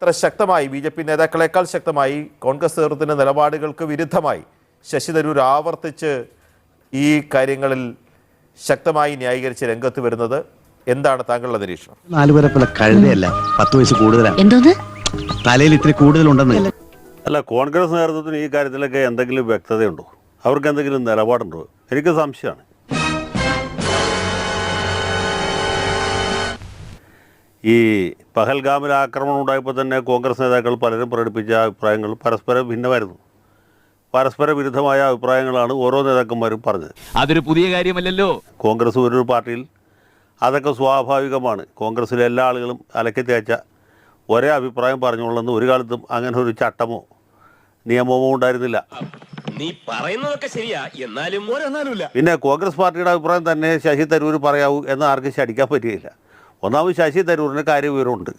ഇത്ര ശക്തമായി B J P നേതാക്കളെക്കാൾ ശക്തമായി കോൺഗ്രസ് നേതൃത്വത്തിന്റെ നിലപാടുകൾക്ക് വിരുദ്ധമായി ശശി തരൂർ ആവർത്തിച്ച് ഈ കാര്യങ്ങളിൽ ശക്തമായി ന്യായീകരിച്ച് രംഗത്ത് വരുന്നത് എന്താണ് താങ്കളുടെ നിരീക്ഷണം? നാലുപേരെ പോലെ കഴുതയല്ല? പത്ത് വയസ്സ് കൂടുതലാണ് എന്തോന്ന്? തലയിൽ ഇത്തിരി കൂടുതലുണ്ടെന്ന്. അല്ല കോൺഗ്രസ് നേതൃത്വത്തിന് ഈ കാര്യത്തിലൊക്കെ എന്തെങ്കിലും വ്യക്തതയുണ്ടോ? അവർക്ക് എന്തെങ്കിലും നിലപാടുണ്ടോ? എനിക്ക് സംശയമാണ്. ഈ പഹൽഗാമിൽ ആക്രമണം ഉണ്ടായപ്പോൾ തന്നെ കോൺഗ്രസ് നേതാക്കൾ പലരും പ്രകടിപ്പിച്ച അഭിപ്രായങ്ങൾ പരസ്പരം ഭിന്നമായിരുന്നു. പരസ്പര വിരുദ്ധമായ അഭിപ്രായങ്ങളാണ് ഓരോ നേതാക്കന്മാരും പറഞ്ഞത്. അതൊരു പുതിയ കാര്യമല്ലല്ലോ. കോൺഗ്രസ് ഒരു പാർട്ടിയിൽ അതൊക്കെ സ്വാഭാവികമാണ്. കോൺഗ്രസ്സിലെ എല്ലാ ആളുകളും അലക്കി തേച്ച ഒരേ അഭിപ്രായം പറഞ്ഞോളെന്ന് ഒരു കാലത്തും അങ്ങനെ ഒരു ചട്ടമോ നിയമമോ ഉണ്ടായിരുന്നില്ല. നീ പറയുന്നതൊക്കെ ശരിയാ. എന്നാലും പിന്നെ കോൺഗ്രസ് പാർട്ടിയുടെ അഭിപ്രായം തന്നെ ശശി തരൂർ പറയാവൂ എന്ന് ആർക്കും ശടിക്കാൻ പറ്റുകയില്ല. ഒന്നാമത് ശശി തരൂരിന് കാര്യവിവരമുണ്ട്.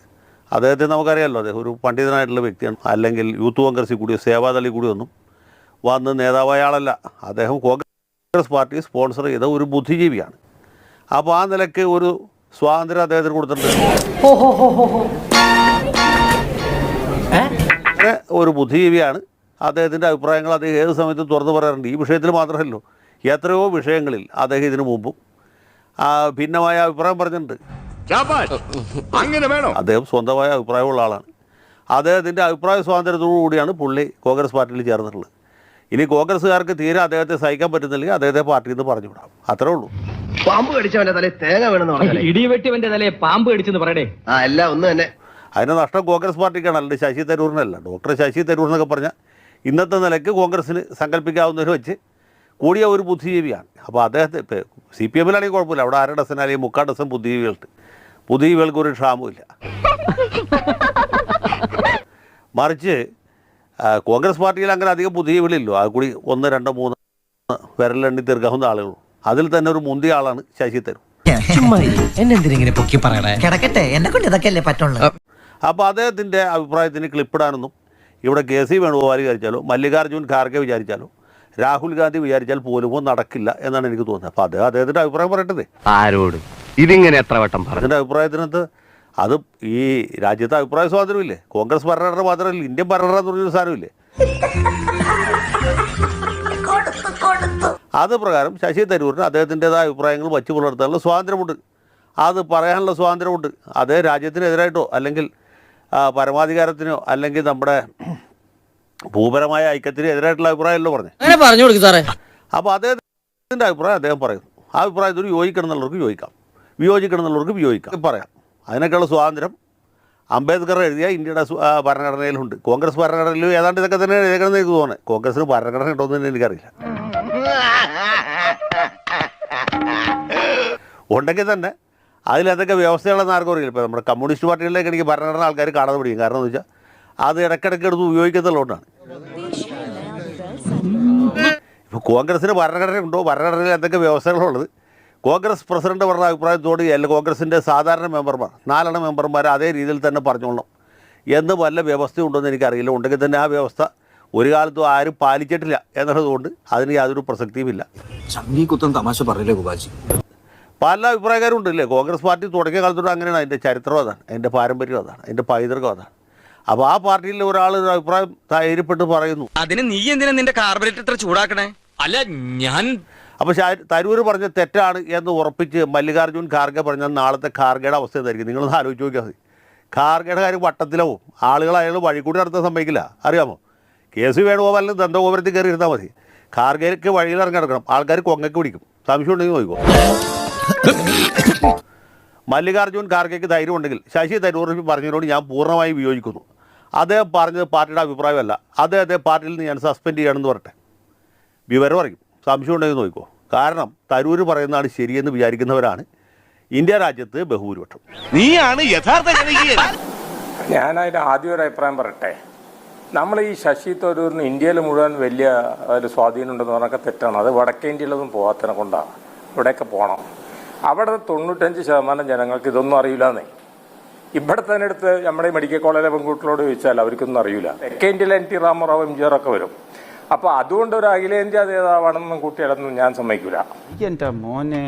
അദ്ദേഹത്തെ നമുക്കറിയാമല്ലോ അദ്ദേഹം ഒരു പണ്ഡിതനായിട്ടുള്ള വ്യക്തിയാണ്. അല്ലെങ്കിൽ യൂത്ത് കോൺഗ്രസിൽ കൂടിയോ സേവാദളിൽ കൂടിയോ ഒന്നും വന്ന് നേതാവായ ആളല്ല അദ്ദേഹം കോൺഗ്രസ് പാർട്ടി സ്പോൺസർ ചെയ്ത ഒരു ബുദ്ധിജീവിയാണ്. അപ്പോൾ ആ നിലയ്ക്ക് ഒരു സ്വാതന്ത്ര്യം അദ്ദേഹത്തിന് കൊടുത്തിട്ടുണ്ട്. അങ്ങനെ ഒരു ബുദ്ധിജീവിയാണ്. അദ്ദേഹത്തിന്റെ അഭിപ്രായങ്ങൾ അദ്ദേഹം ഏത് സമയത്തും തുറന്നു പറയാറുണ്ട്. ഈ വിഷയത്തിൽ മാത്രമല്ലോ എത്രയോ വിഷയങ്ങളിൽ അദ്ദേഹം ഇതിനു മുമ്പും ഭിന്നമായ അഭിപ്രായം പറഞ്ഞിട്ടുണ്ട്. അങ്ങനെ വേണോ? അദ്ദേഹം സ്വന്തമായ അഭിപ്രായമുള്ള ആളാണ്. അദ്ദേഹത്തിന്റെ അഭിപ്രായ സ്വാതന്ത്ര്യത്തോടു കൂടിയാണ് പുള്ളി കോൺഗ്രസ് പാർട്ടിയിൽ ചേർന്നിട്ടുള്ളത്. ഇനി കോൺഗ്രസ്സുകാർക്ക് തീരെ അദ്ദേഹത്തെ സഹിക്കാൻ പറ്റുന്നില്ലെങ്കിൽ അദ്ദേഹത്തെ പാർട്ടിയിൽ നിന്ന് പറഞ്ഞു വിടാം അത്രേ ഉള്ളൂ. പാമ്പ് കടിച്ചവന്റെ തലയിൽ തേങ്ങ വേണമെന്ന് ഇടി ഇടിവെട്ടിവന്റെ തലേ പാമ്പ് കടിച്ചെന്ന് പറയടേ. ആ എല്ലാം ഒന്ന് തന്നെ. അതിന് നഷ്ടം കോൺഗ്രസ് പാർട്ടിക്കാണ്. അല്ല ശശി തരൂറിനല്ല ഡോക്ടർ ശശി തരൂർ എന്നൊക്കെ പറഞ്ഞാൽ ഇന്നത്തെ നിലയ്ക്ക് കോൺഗ്രസ്സിന് സങ്കല്പിക്കാവുന്നതിന് വെച്ച് കൂടിയ ഒരു ബുദ്ധിജീവിയാണ്. അപ്പോൾ അദ്ദേഹത്തെ ഇപ്പോൾ സി പി എമ്മിലാണെങ്കിൽ കുഴപ്പമില്ല. അവിടെ അര ഡസൻ അല്ലെങ്കിൽ മുക്കാൽ ഡസൻ ബുദ്ധിജീവികളുണ്ട്. ഒരു ക്ഷാമമില്ല. മറിച്ച് കോൺഗ്രസ് പാർട്ടിയിൽ അങ്ങനെ അധികം ബുദ്ധിജീവികളില്ലോ അത് കൂടി ഒന്ന് രണ്ടോ മൂന്ന് വിരലെണ്ണി തീർക്കാവുന്ന ആളുകളും. അതിൽ തന്നെ ഒരു മുന്തിയ ആളാണ് ശശി തരൂർ. അപ്പോൾ അദ്ദേഹത്തിന്റെ അഭിപ്രായത്തിന് ക്ലിപ്പിടാനൊന്നും ഇവിടെ കെ സി വേണുഗോപാൽ വിചാരിച്ചാലോ മല്ലികാർജുൻ ഖാർഗെ വിചാരിച്ചാലോ രാഹുൽ ഗാന്ധി വിചാരിച്ചാൽ പോലും നടക്കില്ല എന്നാണ് എനിക്ക് തോന്നുന്നത്. അപ്പോൾ അദ്ദേഹം അദ്ദേഹത്തിന്റെ അഭിപ്രായം പറയട്ടത് ആരോട്. ഇതിങ്ങനെ എത്ര വട്ടം പറഞ്ഞു? അഭിപ്രായത്തിനകത്ത് അത് ഈ രാജ്യത്തെ അഭിപ്രായ സ്വാതന്ത്ര്യമില്ലേ? കോൺഗ്രസ് ഭരണഘടന മാത്രമല്ല ഇന്ത്യൻ ഭരണഘടന എന്ന് പറഞ്ഞൊരു സാധനമില്ലേ അത് പ്രകാരം ശശി തരൂരിന് അദ്ദേഹത്തിന്റെതായ അഭിപ്രായങ്ങൾ വച്ചു പുലർത്താനുള്ള സ്വാതന്ത്ര്യമുണ്ട്. അത് പറയാനുള്ള സ്വാതന്ത്ര്യമുണ്ട്. അത് രാജ്യത്തിനെതിരായിട്ടോ അല്ലെങ്കിൽ പരമാധികാരത്തിനോ അല്ലെങ്കിൽ നമ്മുടെ ഭൂപരമായ ഐക്യത്തിന് എതിരായിട്ടുള്ള അഭിപ്രായമല്ലോ പറഞ്ഞു. പറഞ്ഞു കൊടുക്കും സാറേ. അപ്പോൾ അദ്ദേഹത്തിന്റെ അഭിപ്രായം അദ്ദേഹം പറയുന്നു. ആ അഭിപ്രായത്തിന് യോജിക്കണം എന്നുള്ളവർക്ക് യോജിക്കാം. വിയോജിക്കണം എന്നുള്ളവർക്ക് വിയോജിക്കാം. പറയാം. അതിനൊക്കെയുള്ള സ്വാതന്ത്ര്യം അംബേദ്കർ എഴുതിയ ഇന്ത്യയുടെ ഭരണഘടനയിലുണ്ട്. കോൺഗ്രസ് ഭരണഘടനയിലും ഏതാണ്ട് ഇതൊക്കെ തന്നെ എഴുതിയേക്കണമെന്ന് എനിക്ക് തോന്നുന്നത് കോൺഗ്രസിന് ഭരണഘടന ഉണ്ടോയെന്ന് തന്നെ എനിക്കറിയില്ല. ഉണ്ടെങ്കിൽ തന്നെ അതിലെന്തൊക്കെ വ്യവസ്ഥകളെന്ന് ആർക്കും അറിയില്ല. ഇപ്പോൾ നമ്മുടെ കമ്മ്യൂണിസ്റ്റ് പാർട്ടികളിലേക്ക് എനിക്ക് ഭരണഘടന ആൾക്കാർ കാണാൻ പിടിക്കും. കാരണം എന്ന് വെച്ചാൽ അത് ഇടയ്ക്കിടയ്ക്ക് എടുത്ത് ഉപയോഗിക്കുന്നുള്ളതുകൊണ്ടാണ് ഇപ്പോൾ കോൺഗ്രസിന് ഭരണഘടന ഉണ്ടോ ഭരണഘടനയിൽ എന്തൊക്കെ വ്യവസ്ഥകളുള്ളത്? കോൺഗ്രസ് പ്രസിഡന്റ് പറഞ്ഞ അഭിപ്രായത്തോട് എല്ലാ കോൺഗ്രസിന്റെ സാധാരണ മെമ്പർമാർ നാലെണ്ണം മെമ്പർമാർ അതേ രീതിയിൽ തന്നെ പറഞ്ഞോളണം. എന്ന് വല്ല വ്യവസ്ഥ ഉണ്ടോയെന്ന് എനിക്കറിയില്ല. ഉണ്ടെങ്കിൽ തന്നെ ആ വ്യവസ്ഥ ഒരു കാലത്തും ആരും പാലിച്ചിട്ടില്ല എന്നുള്ളതുകൊണ്ട് അതിന് യാതൊരു പ്രസക്തിയുമില്ല. ചങ്കി കുത്തൻ തമാശ പറഞ്ഞില്ലേ ഗുബാജി പല അഭിപ്രായക്കാരും ഉണ്ടല്ലേ കോൺഗ്രസ് പാർട്ടി തുടങ്ങിയ കാലത്തോട് അങ്ങനെയാണ്. അതിന്റെ ചരിത്രം അതാണ്. അതിന്റെ പാരമ്പര്യം അതാണ്. അതിന്റെ പൈതൃകം അതാണ്. അപ്പോൾ ആ പാർട്ടിയിലെ ഒരാൾ ഒരു അഭിപ്രായം ധൈര്യപ്പെട്ട് പറയുന്നു. അതിന് നീ എന്തിനാ നിന്റെ കാർബറേറ്റർ ഇത്ര ചൂടാക്കണേ? അല്ല ഞാൻ അപ്പോൾ തരൂർ പറഞ്ഞ തെറ്റാണ് എന്ന് ഉറപ്പിച്ച് മല്ലികാർജുൻ ഖാർഗെ പറഞ്ഞ നാളത്തെ ഖാർഗയുടെ അവസ്ഥ എന്തായിരിക്കും? നിങ്ങളൊന്ന് ആലോചിച്ച് നോക്കിയാൽ മതി. ഖാർഗയുടെ കാര്യം വട്ടത്തിലാവും ആളുകൾ അയാൾ വഴി കൂടി നടത്താൻ സമ്മതിക്കില്ല. അറിയാമോ? കേസ് സി വേണുഗോപാലിന് ദന്തഗോപുരത്തിൽ കയറി ഇരുന്നാൽ മതി. ഖാർഗയ്ക്ക് വഴിയിൽ ഇറങ്ങി നടക്കണം. ആൾക്കാർ കൊങ്ങയ്ക്ക് പിടിക്കും. സംശയം ഉണ്ടെങ്കിൽ നോക്കിക്കോ. മല്ലികാർജുൻ ഖാർഗയ്ക്ക് ധൈര്യം ഉണ്ടെങ്കിൽ ശശി തരൂർ പറഞ്ഞതിനോട് ഞാൻ പൂർണമായും വിയോജിക്കുന്നു. അദ്ദേഹം പറഞ്ഞത് പാർട്ടിയുടെ അഭിപ്രായമല്ല. അദ്ദേഹത്തെ പാർട്ടിയിൽ നിന്ന് ഞാൻ സസ്പെൻഡ് ചെയ്യണമെന്ന് പറയട്ടെ. വിവരം അറിയും. സംശയം ഉണ്ടെങ്കിൽ നോക്കിക്കോ. കാരണം തരൂർ പറയുന്നതാണ് ശരിയെന്ന് വിചാരിക്കുന്നവരാണ്. ഇന്ത്യ രാജ്യത്ത് ബഹുഭൂരിപക്ഷം. നീയാണ് യഥാർത്ഥ ഞാൻ ആദ്യം ഒരു അഭിപ്രായം പറയട്ടെ. നമ്മൾ ഈ ശശി തരൂരിന് ഇന്ത്യയിൽ മുഴുവൻ വലിയ ഒരു സ്വാധീനം ഉണ്ടെന്ന് പറഞ്ഞൊക്കെ തെറ്റാണ്. അത് വടക്കേ ഇന്ത്യയിലൊന്നും പോകാത്തതിനെ കൊണ്ടാണ്. ഇവിടെയൊക്കെ പോകണം അവിടെ തൊണ്ണൂറ്റഞ്ച് ശതമാനം ജനങ്ങൾക്ക് ഇതൊന്നും അറിയില്ലെന്നേ. ഇവിടെ തന്നെ അടുത്ത് നമ്മുടെ ഈ മെഡിക്കൽ കോളേജിലെ പെൺകുട്ടികളോട് ചോദിച്ചാൽ അവർക്കൊന്നും അറിയില്ല. തെക്കേ ഇന്ത്യയിലെ N T Rama Rao M G R ഒക്കെ വരും. അപ്പൊ അതുകൊണ്ട് ഒരു അഖിലേന്ത്യാ നേതാവാണെന്നും കൂട്ടിയിടന്നും ഞാൻ സമ്മതിക്കൂല. എന്റെ മോനെ?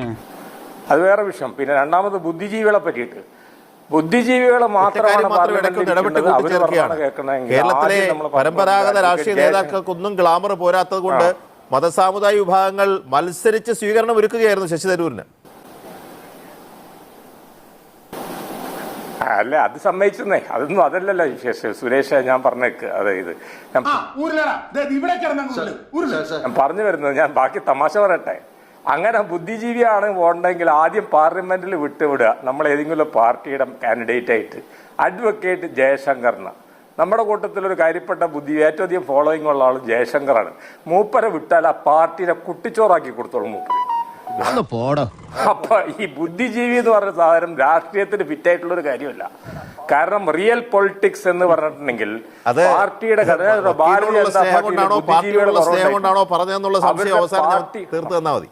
അത് വേറെ വിഷയം. പിന്നെ രണ്ടാമത് ബുദ്ധിജീവികളെ പറ്റിയിട്ട്. ബുദ്ധിജീവികളെ മാത്രമാണ് കേരളത്തിലെ പരമ്പരാഗത രാഷ്ട്രീയ നേതാക്കൾക്കൊന്നും ഗ്ലാമർ പോരാത്തത് കൊണ്ട് മതസാമുദായ വിഭാഗങ്ങൾ മത്സരിച്ച് സ്വീകരണം ഒരുക്കുകയായിരുന്നു ശശി തരൂരിന്. അല്ല അത് സമ്മതിച്ചെന്നേ. അതൊന്നും അതല്ലല്ലോ വിശേഷം. സുരേഷ് ഞാൻ പറഞ്ഞേക്ക്. അതായത് ഞാൻ ഞാൻ പറഞ്ഞു വരുന്നത് ഞാൻ ബാക്കി തമാശ പറയട്ടെ. അങ്ങനെ ബുദ്ധിജീവിയാണ് പോകണമെങ്കിൽ ആദ്യം പാർലമെന്റിൽ വിട്ടുവിടുക. നമ്മൾ ഏതെങ്കിലും പാർട്ടിയുടെ കാൻഡിഡേറ്റ് ആയിട്ട് അഡ്വക്കേറ്റ് ജയശങ്കറിന്. നമ്മുടെ കൂട്ടത്തിൽ ഒരു കാര്യപ്പെട്ട ബുദ്ധി ഏറ്റവും അധികം ഫോളോയിങ് ഉള്ള ആൾ ജയശങ്കറാണ്. മൂപ്പരെ വിട്ടാൽ ആ പാർട്ടിയുടെ കുട്ടിച്ചോറാക്കി കൊടുത്തോളും മൂപ്പര്. പോടോ. അപ്പൊ ഈ ബുദ്ധിജീവി എന്ന് പറഞ്ഞ സാധനം രാഷ്ട്രീയത്തിന് ഫിറ്റായിട്ടുള്ള ഒരു കാര്യമല്ല. കാരണം റിയൽ പൊളിറ്റിക്സ് എന്ന് പറഞ്ഞിട്ടുണ്ടെങ്കിൽ അത് പാർട്ടിയുടെ ഘടന ഭാരതീയ ജനതാ പാർട്ടിയുടെ കൊണ്ടാണോ പറഞ്ഞതെന്നുള്ള സംശയം അവസാനം തീർത്തു തന്നാൽ മതി.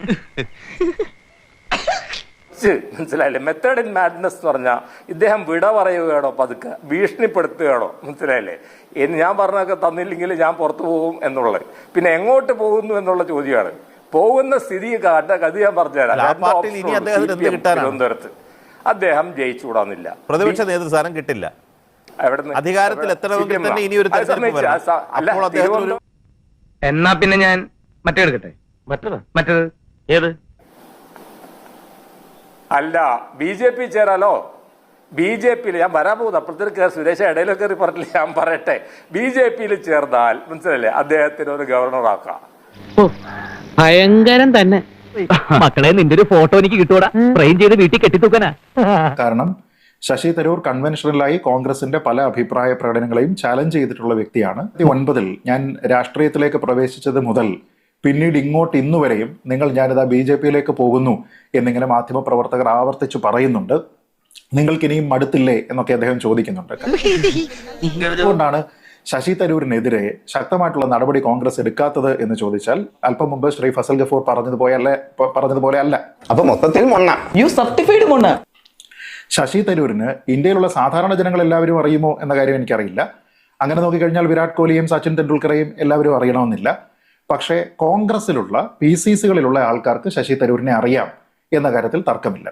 ച്ച് മനസ്സിലായില്ലേ? മെത്തേഡ് ഇൻ മാഡ്നസ് എന്ന് പറഞ്ഞാൽ ഇദ്ദേഹം വിട പറയുകയാണോ പതുക്കെ? ഭീഷണിപ്പെടുത്തുകയാണോ? മനസ്സിലായില്ലേ? എന്ന് ഞാൻ പറഞ്ഞൊക്കെ തന്നില്ലെങ്കിൽ ഞാൻ പുറത്തു പോകും എന്നുള്ളത്. പിന്നെ എങ്ങോട്ട് പോകുന്നു എന്നുള്ള ചോദ്യമാണ്. പോകുന്ന സ്ഥിതി കാട്ട കഥ ഞാൻ പറഞ്ഞുതരാം? തിരുവനന്തപുരത്ത്. അദ്ദേഹം ജയിച്ചുകൂടാന്നില്ല. പ്രതിപക്ഷ നേതൃസ്ഥാനം കിട്ടില്ല. എവിടുന്ന്? അധികാരത്തിൽ? എത്തണമെങ്കിൽ ഇനി ഒരു എന്നാ പിന്നെ ഞാൻ മറ്റേ എടുക്കട്ടെ മറ്റേത്? മറ്റേത്? ഏത്? അല്ല ബി ജെ പി ചേരാലോ? ബി ജെ പിയിൽ ഞാൻ വരാൻ പോകുന്നു. അപ്പോഴത്തേക്ക് കയറി സുരേഷ് ഇടയിലൊക്കെ കയറി പറഞ്ഞില്ല. ഞാൻ പറയട്ടെ. ബി ജെ പിയിൽ ചേർന്നാൽ മനസ്സിലല്ലേ അദ്ദേഹത്തിന് ഒരു ഗവർണർ ആക്കാം. ഭയങ്കരം തന്നെ. മക്കളെ നിന്റെ ഒരു ഫോട്ടോ എനിക്ക് കിട്ടൂടാ. ഫ്രെയിം ചെയ്ത് വീട്ടിൽ കെട്ടിത്തൂക്കനാ. കാരണം ശശി തരൂർ കൺവെൻഷനിലായി കോൺഗ്രസിന്റെ പല അഭിപ്രായ പ്രകടനങ്ങളെയും ചാലഞ്ച് ചെയ്തിട്ടുള്ള വ്യക്തിയാണ്. ഒൻപതിൽ ഞാൻ രാഷ്ട്രീയത്തിലേക്ക് പ്രവേശിച്ചത് മുതൽ പിന്നീട് ഇങ്ങോട്ട് ഇന്നു വരെയും നിങ്ങൾ ഞാനിതാ ബി ജെ പിയിലേക്ക് പോകുന്നു എന്നിങ്ങനെ മാധ്യമപ്രവർത്തകർ ആവർത്തിച്ച് പറയുന്നുണ്ട്. നിങ്ങൾക്ക് ഇനിയും മടുത്തില്ലേ എന്നൊക്കെ അദ്ദേഹം ചോദിക്കുന്നുണ്ട്. അതുകൊണ്ടാണ് ശശി തരൂരിനെതിരെ ശക്തമായിട്ടുള്ള നടപടി കോൺഗ്രസ് എടുക്കാത്തത് എന്ന് ചോദിച്ചാൽ അല്പം മുമ്പ് ശ്രീ ഫസൽ ഗഫൂർ പറഞ്ഞതുപോലെ അല്ല? പറഞ്ഞതുപോലെ അല്ല. അപ്പൊ മൊത്തത്തിൽ യു സർട്ടിഫൈഡ് ശശി തരൂരിന് ഇന്ത്യയിലുള്ള സാധാരണ ജനങ്ങൾ എല്ലാവരും അറിയുമോ എന്ന കാര്യം എനിക്കറിയില്ല. അങ്ങനെ നോക്കിക്കഴിഞ്ഞാൽ വിരാട് കോഹ്ലിയും സച്ചിൻ തെണ്ടുൽക്കറേയും എല്ലാവരും അറിയണമെന്നില്ല. പക്ഷേ കോൺഗ്രസിലുള്ള പി സി സികളിലുള്ള ആൾക്കാർക്ക് ശശി തരൂരിനെ അറിയാം എന്ന കാര്യത്തിൽ തർക്കമില്ല.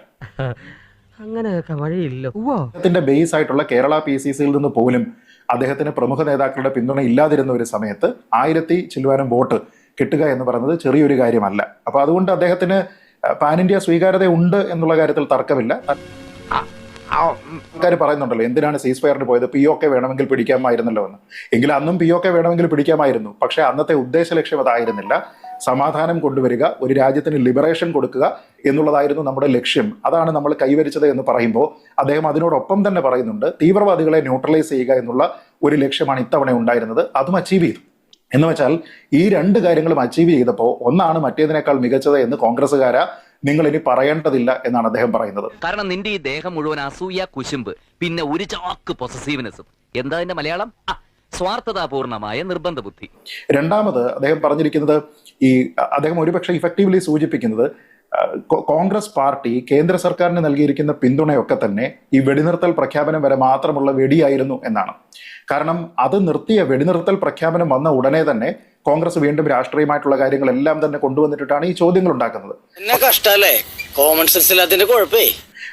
അങ്ങനെയൊക്കെ വഴിയില്ല. അദ്ദേഹത്തിന്റെ ബേസ് ആയിട്ടുള്ള കേരള പി സി സിയിൽ നിന്ന് പോലും അദ്ദേഹത്തിന് പ്രമുഖ നേതാക്കളുടെ പിന്തുണ ഇല്ലാതിരുന്ന ഒരു സമയത്ത് ആയിരത്തി ചില്ലുവാനും വോട്ട് കിട്ടുക എന്ന് പറയുന്നത് ചെറിയൊരു കാര്യമല്ല. അപ്പൊ അതുകൊണ്ട് അദ്ദേഹത്തിന് പാൻ ഇന്ത്യ സ്വീകാര്യത ഉണ്ട് എന്നുള്ള കാര്യത്തിൽ തർക്കമില്ല. ആൾക്കാർ പറയുന്നുണ്ടല്ലോ എന്തിനാണ് സീസ് ഫയറിന് പോയത്? പി ഒ കെ വേണമെങ്കിൽ പിടിക്കാമായിരുന്നല്ലോ എന്ന്. എങ്കിലും അന്നും പി ഒ കെ വേണമെങ്കിൽ പിടിക്കാമായിരുന്നു. പക്ഷേ അന്നത്തെ ഉദ്ദേശ ലക്ഷ്യം അതായിരുന്നില്ല. സമാധാനം കൊണ്ടുവരിക ഒരു രാജ്യത്തിന് ലിബറേഷൻ കൊടുക്കുക എന്നുള്ളതായിരുന്നു നമ്മുടെ ലക്ഷ്യം. അതാണ് നമ്മൾ കൈവരിച്ചത് എന്ന് പറയുമ്പോൾ അദ്ദേഹം അതിനോടൊപ്പം തന്നെ പറയുന്നുണ്ട് തീവ്രവാദികളെ ന്യൂട്രലൈസ് ചെയ്യുക എന്നുള്ള ഒരു ലക്ഷ്യമാണ് ഇത്തവണ ഉണ്ടായിരുന്നത്. അതും അച്ചീവ് ചെയ്തു. എന്ന് വെച്ചാൽ ഈ രണ്ട് കാര്യങ്ങളും അച്ചീവ് ചെയ്തപ്പോൾ ഒന്നാണ് മറ്റേതിനേക്കാൾ മികച്ചത് എന്ന് കോൺഗ്രസ്സുകാര നിങ്ങൾ ഇനി പറയേണ്ടതില്ല എന്നാണ് അദ്ദേഹം പറയുന്നത്. കാരണം നിന്റെ ഈ ദേഹം മുഴുവൻ അസൂയ കുശുമ്പ് പിന്നെ ഒരു ചാക്ക് പൊസസീവ്നെസ്സും എന്താ അതിന്റെ മലയാളം? സ്വാർത്ഥതാപൂർണമായ നിർബന്ധ ബുദ്ധി രണ്ടാമത് അദ്ദേഹം പറഞ്ഞിരിക്കുന്നത് ഈ അദ്ദേഹം ഒരുപക്ഷെ ഇഫക്റ്റീവ്ലി സൂചിപ്പിക്കുന്നത് കോൺഗ്രസ് പാർട്ടി കേന്ദ്ര സർക്കാരിന് നൽകിയിരിക്കുന്ന പിന്തുണയൊക്കെ തന്നെ ഈ വെടിനിർത്തൽ പ്രഖ്യാപനം വരെ മാത്രമുള്ള വെടിയായിരുന്നു എന്നാണ്. കാരണം അത് നിർത്തിയ വെടിനിർത്തൽ പ്രഖ്യാപനം വന്ന ഉടനെ തന്നെ കോൺഗ്രസ് വീണ്ടും രാഷ്ട്രീയമായിട്ടുള്ള കാര്യങ്ങളെല്ലാം തന്നെ കൊണ്ടുവന്നിട്ടാണ് ഈ ചോദ്യങ്ങൾ ഉണ്ടാക്കുന്നത്. കോമൺ സെൻസ് കുഴപ്പേ.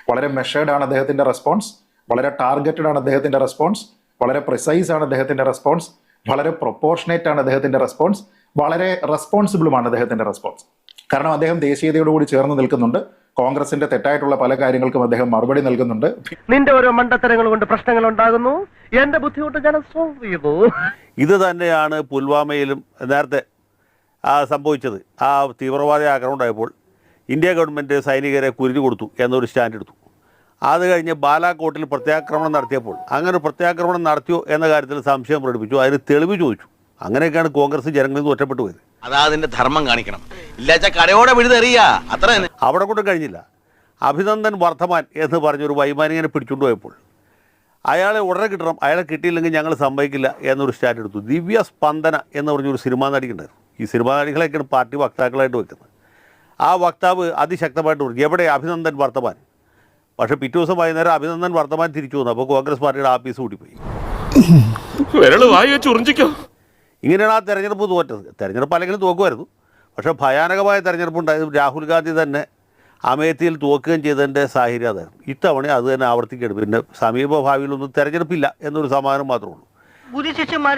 വളരെ മെഷേർഡ് ആണ് അദ്ദേഹത്തിന്റെ റെസ്പോൺസ് വളരെ ടാർഗറ്റഡ് ആണ് അദ്ദേഹത്തിന്റെ റെസ്പോൺസ് വളരെ പ്രിസൈസ് ആണ് അദ്ദേഹത്തിന്റെ റെസ്പോൺസ് വളരെ പ്രൊപ്പോർഷനേറ്റ് ആണ് അദ്ദേഹത്തിന്റെ റെസ്പോൺസ് വളരെ റെസ്പോൺസിബിളുമാണ് അദ്ദേഹത്തിന്റെ റെസ്പോൺസ് കാരണം അദ്ദേഹം ദേശീയതയോടുകൂടി ചേർന്ന് നിൽക്കുന്നുണ്ട്. കോൺഗ്രസിന്റെ തെറ്റായിട്ടുള്ള പല കാര്യങ്ങൾക്കും അദ്ദേഹം മറുപടി നൽകുന്നുണ്ട്. നിന്റെ ഓരോ മണ്ടത്തരങ്ങൾ കൊണ്ട് പ്രശ്നങ്ങൾ ഉണ്ടാകുന്നു. എന്റെ ബുദ്ധിമുട്ട് ഞാൻ സോൾവ് ചെയ്തു. ഇത് തന്നെയാണ് പുൽവാമയിലും നേരത്തെ ആ സംഭവിച്ചത്. ആ തീവ്രവാദ ആക്രമണം ആയപ്പോൾ ഇന്ത്യ ഗവൺമെന്റ് സൈനികരെ കുരുതി കൊടുത്തു എന്നൊരു സ്റ്റാൻഡ് എടുത്തു. അത് കഴിഞ്ഞ് ബാലാക്കോട്ടിൽ പ്രത്യാക്രമണം നടത്തിയപ്പോൾ അങ്ങനെ ഒരു പ്രത്യാക്രമണം നടത്തിയോ എന്ന കാര്യത്തിൽ സംശയം പ്രകടിപ്പിച്ചു. അതിന് തെളിവ് ചോദിച്ചു. അങ്ങനെയൊക്കെയാണ് കോൺഗ്രസ് ജനങ്ങളിൽ നിന്ന് ഒറ്റപ്പെട്ടു പോയത് അതാ അതിന്റെ ധർമ്മം കാണിക്കണം. ഇല്ലാച്ച കടയോടെ വിഴുതെറിയ. അത്ര തന്നെ. അവിടെ കൊണ്ട് കഴിഞ്ഞില്ല. അഭിനന്ദൻ വർദ്ധമാൻ എന്ന് പറഞ്ഞൊരു വൈമാനികനെ പിടിച്ചുകൊണ്ട് പോയപ്പോൾ. അയാളെ ഉടനെ കിട്ടണം അയാളെ കിട്ടിയില്ലെങ്കിൽ ഞങ്ങൾ സംഭവിക്കില്ല എന്നൊരു സ്റ്റാൻഡ് എടുത്തു. ദിവ്യ സ്പന്ദന എന്ന് പറഞ്ഞൊരു സിനിമാ നടിക്കുണ്ടായിരുന്നു ഈ സിനിമാ നടികളെയൊക്കെയാണ് പാർട്ടി വക്താക്കളായിട്ട് വെക്കുന്നത് ആ വക്താവ് അതിശക്തമായിട്ട് പറഞ്ഞു എവിടെ അഭിനന്ദൻ വർദ്ധമാൻ? പക്ഷേ പിറ്റേ ദിവസം വൈകുന്നേരം അഭിനന്ദൻ വർദ്ധമാൻ തിരിച്ചു വന്നു. അപ്പോൾ കോൺഗ്രസ് പാർട്ടിയുടെ ആഫീസ് കൂട്ടിപ്പോയി ഇങ്ങനെയാണ് ആ തെരഞ്ഞെടുപ്പ് തോറ്റത്. തെരഞ്ഞെടുപ്പ് അല്ലെങ്കിൽ തോക്കുമായിരുന്നു. പക്ഷേ ഭയാനകമായ തെരഞ്ഞെടുപ്പ് ഉണ്ടായത് രാഹുൽ ഗാന്ധി തന്നെ അമേത്തിയിൽ തോക്കുകയും ചെയ്തതിന്റെ സാഹചര്യം അതായിരുന്നു. ഇത്തവണ അത് തന്നെ ആവർത്തിക്കുകയാണ്. പിന്നെ സമീപ ഭാവിയിലൊന്നും തെരഞ്ഞെടുപ്പില്ല എന്നൊരു സമാധാനം മാത്രമേ ഉള്ളൂ.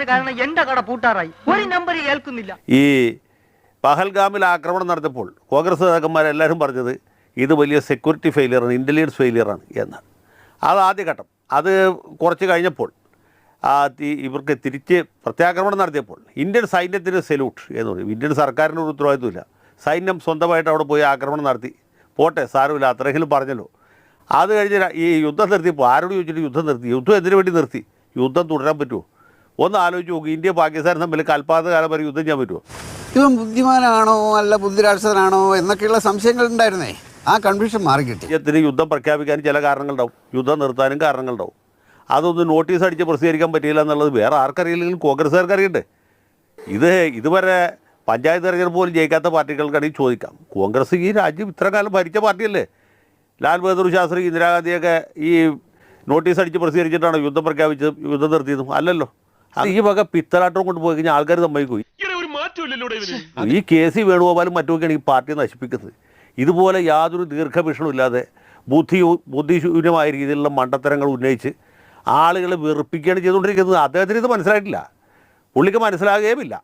കാരണം കട പൂട്ടാറായി. ഒരു നമ്പർ കേൾക്കുന്നില്ല ഈ പഹൽഗാമിൽ ആക്രമണം നടത്തിയപ്പോൾ കോൺഗ്രസ് നേതാക്കന്മാരെല്ലാവരും പറഞ്ഞത് ഇത് വലിയ സെക്യൂരിറ്റി ഫെയിലിയറാണ് ഇന്റലിജൻസ് ഫെയിലിയറാണ് എന്ന് അത് ആദ്യഘട്ടം. അത് കുറച്ച് കഴിഞ്ഞപ്പോൾ ഇവർക്ക് തിരിച്ച് പ്രത്യാക്രമണം നടത്തിയപ്പോൾ ഇന്ത്യൻ സൈന്യത്തിന് സെല്യൂട്ട് എന്ന് പറയും ഇന്ത്യൻ സർക്കാരിന്റെ ഒരു ഉത്തരവാദിത്വമില്ല. സൈന്യം സ്വന്തമായിട്ട് അവിടെ പോയി ആക്രമണം നടത്തി. പോട്ടെ സാരമില്ല അത്രയെങ്കിലും പറഞ്ഞല്ലോ. അത് കഴിഞ്ഞ് ഈ യുദ്ധം നിർത്തിയപ്പോൾ ആരോട് ചോദിച്ചിട്ട് യുദ്ധം നിർത്തി? യുദ്ധം എന്തിനു വേണ്ടി നിർത്തി? യുദ്ധം തുടരാൻ പറ്റുമോ? ഒന്ന് ആലോചിച്ച് നോക്കി. ഇന്ത്യ പാകിസ്ഥാൻ തമ്മിൽ കൽപ്പാത കാലം വരെ യുദ്ധം ചെയ്യാൻ പറ്റുമോ? ഇവൻ ബുദ്ധിമാനാണോ അല്ല ബുദ്ധിരാക്ഷസനാണോ എന്നൊക്കെയുള്ള സംശയങ്ങൾ ഉണ്ടായിരുന്നേ. ആ കൺഫ്യൂഷൻ മാറി കിട്ടി യുദ്ധം പ്രഖ്യാപിക്കാനും ചില കാരണങ്ങളുണ്ടാവും. യുദ്ധം നിർത്താനും കാരണങ്ങളുണ്ടാവും. അതൊന്നും നോട്ടീസ് അടിച്ച് പ്രസിദ്ധീകരിക്കാൻ പറ്റിയില്ല എന്നുള്ളത് വേറെ ആർക്കറിയില്ലെങ്കിലും കോൺഗ്രസ്സുകാർക്ക് അറിയണ്ടേ ഇത് ഇതുവരെ പഞ്ചായത്ത് തെരഞ്ഞെടുപ്പ് പോലും ജയിക്കാത്ത പാർട്ടികൾക്കാണെങ്കിൽ ചോദിക്കാം. കോൺഗ്രസ് ഈ രാജ്യം ഇത്ര കാലം ഭരിച്ച പാർട്ടിയല്ലേ? ലാൽ ബഹദൂർ ശാസ്ത്രി ഇന്ദിരാഗാന്ധിയൊക്കെ ഈ നോട്ടീസ് അടിച്ച് പ്രസിദ്ധീകരിച്ചിട്ടാണ് യുദ്ധം പ്രഖ്യാപിച്ചത് യുദ്ധം നിർത്തിയതും. അല്ലല്ലോ. അത് ഈ വക പിത്തലാട്ടം കൊണ്ട് പോയി കഴിഞ്ഞാൽ ആൾക്കാർ സമ്മതിക്കും. ഈ കെ സി വേണുഗോപാലും മറ്റുമൊക്കെയാണ് ഈ പാർട്ടി നശിപ്പിക്കുന്നത്. ഇതുപോലെ യാതൊരു ദീർഘവീക്ഷണമില്ലാതെ ബുദ്ധി ബുദ്ധിശൂന്യമായ രീതിയിലുള്ള മണ്ടത്തരങ്ങൾ ഉന്നയിച്ച് ആളുകളെ വെറുപ്പിക്കുകയാണ് ചെയ്തുകൊണ്ടിരിക്കുന്നത്. അദ്ദേഹത്തിന് ഇത് മനസ്സിലായിട്ടില്ല. പുള്ളിക്ക് മനസ്സിലാകുകയുമില്ല.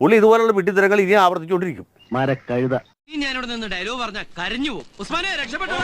പുള്ളി ഇതുപോലുള്ള വിട്ടിത്തരങ്ങൾ ഇനി ആവർത്തിച്ചുകൊണ്ടിരിക്കും. മരക്കഴുത. ഞാനിവിടെ നിന്ന് ഡയലോഗ് പറഞ്ഞ കരഞ്ഞു പോകും. ഉസ്മാനെ രക്ഷപ്പെട്ടോ?